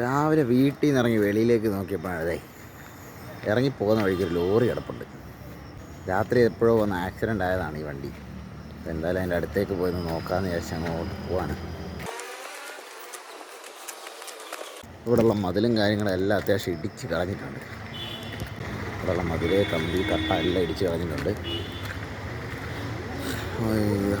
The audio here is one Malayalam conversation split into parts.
രാവിലെ വീട്ടിൽ നിന്ന് ഇറങ്ങി വെളിയിലേക്ക് നോക്കിയപ്പോഴേ ഇറങ്ങി പോകുന്ന വഴിക്ക് ഒരു ലോറി കിടപ്പുണ്ട്. രാത്രി എപ്പോഴോ വന്ന് ആക്സിഡന്റ് ആയതാണ് ഈ വണ്ടി. അപ്പോൾ എന്തായാലും അതിന്റെ അടുത്തേക്ക് പോയി നോക്കാമെന്ന് വിചാരിച്ച് അങ്ങോട്ട് പോവാണ്. ഇവിടെയുള്ള മതിലും കാര്യങ്ങളും എല്ലാം അത്യാവശ്യം ഇടിച്ച് കളഞ്ഞിട്ടുണ്ട്. ഇവിടെയുള്ള മതിലെ കമ്പി കട്ട എല്ലാം ഇടിച്ച് കളഞ്ഞിട്ടുണ്ട്. അയ്യോ.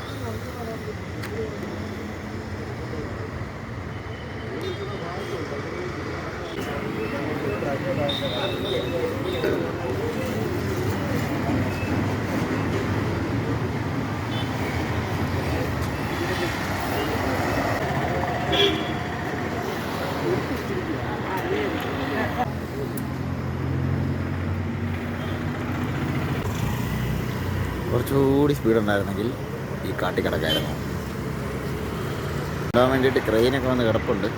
കുറച്ചുകൂടി സ്പീഡ് ഉണ്ടായിരുന്നെങ്കിൽ ഈ കാട്ടി കിടക്കായിരുന്നു ഉണ്ടാകാൻ വേണ്ടിയിട്ട് ക്രെയിനൊക്കെ വന്ന് കിടപ്പുണ്ട്.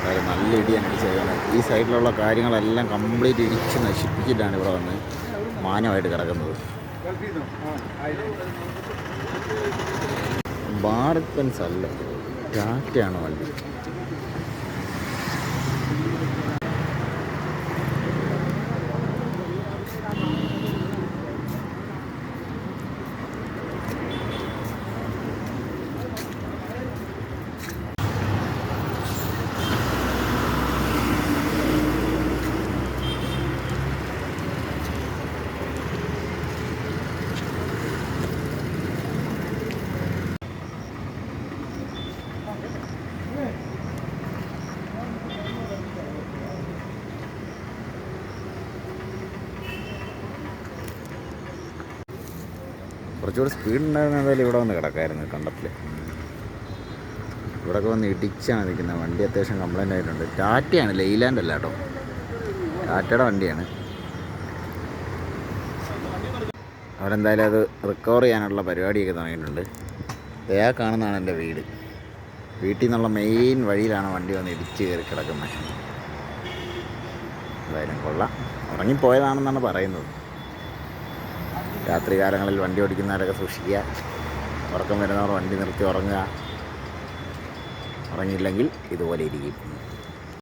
അതായത് നല്ല ഇടിയാണ് ഇടിച്ചത് ഈ സൈഡിലുള്ള കാര്യങ്ങളെല്ലാം കംപ്ലീറ്റ് ഇടിച്ച് നശിപ്പിച്ചിട്ടാണ് ഇവിടെ വന്ന് മാനമായിട്ട് കിടക്കുന്നത്. ഭാരത് അല്ല ടാറ്റയാണ് വണ്ടി കുറച്ചുകൂടി സ്പീഡ് ഉണ്ടായിരുന്ന എന്തായാലും ഇവിടെ വന്ന് കിടക്കായിരുന്നു കണ്ടത്തിൽ. ഇവിടെയൊക്കെ വന്ന് ഇടിച്ചാണ് നിൽക്കുന്നത്. വണ്ടി അത്യാവശ്യം കംപ്ലൈന്റ് ആയിട്ടുണ്ട്. ടാറ്റയാണ് ലെയ്ലാൻഡ് അല്ല കേട്ടോ. ടാറ്റയുടെ വണ്ടിയാണ്. അവരെന്തായാലും അത് റിക്കവർ ചെയ്യാനുള്ള പരിപാടിയൊക്കെ തുടങ്ങിയിട്ടുണ്ട്. ദയാ കാണുന്നതാണ് എന്റെ വീട്. വീട്ടിൽ നിന്നുള്ള മെയിൻ വഴിയിലാണ് വണ്ടി വന്ന് ഇടിച്ച് കയറി കിടക്കുന്നത്. എന്തായാലും കൊള്ളാം. ഉറങ്ങിപ്പോയതാണെന്നാണ് പറയുന്നത്. രാത്രി കാലങ്ങളിൽ വണ്ടി ഓടിക്കുന്നവരൊക്കെ സൂക്ഷിക്കുക. ഉറക്കം വരുന്നവർ വണ്ടി നിർത്തി ഉറങ്ങുക. ഉറങ്ങിയില്ലെങ്കിൽ ഇതുപോലെ ഇരിക്കും.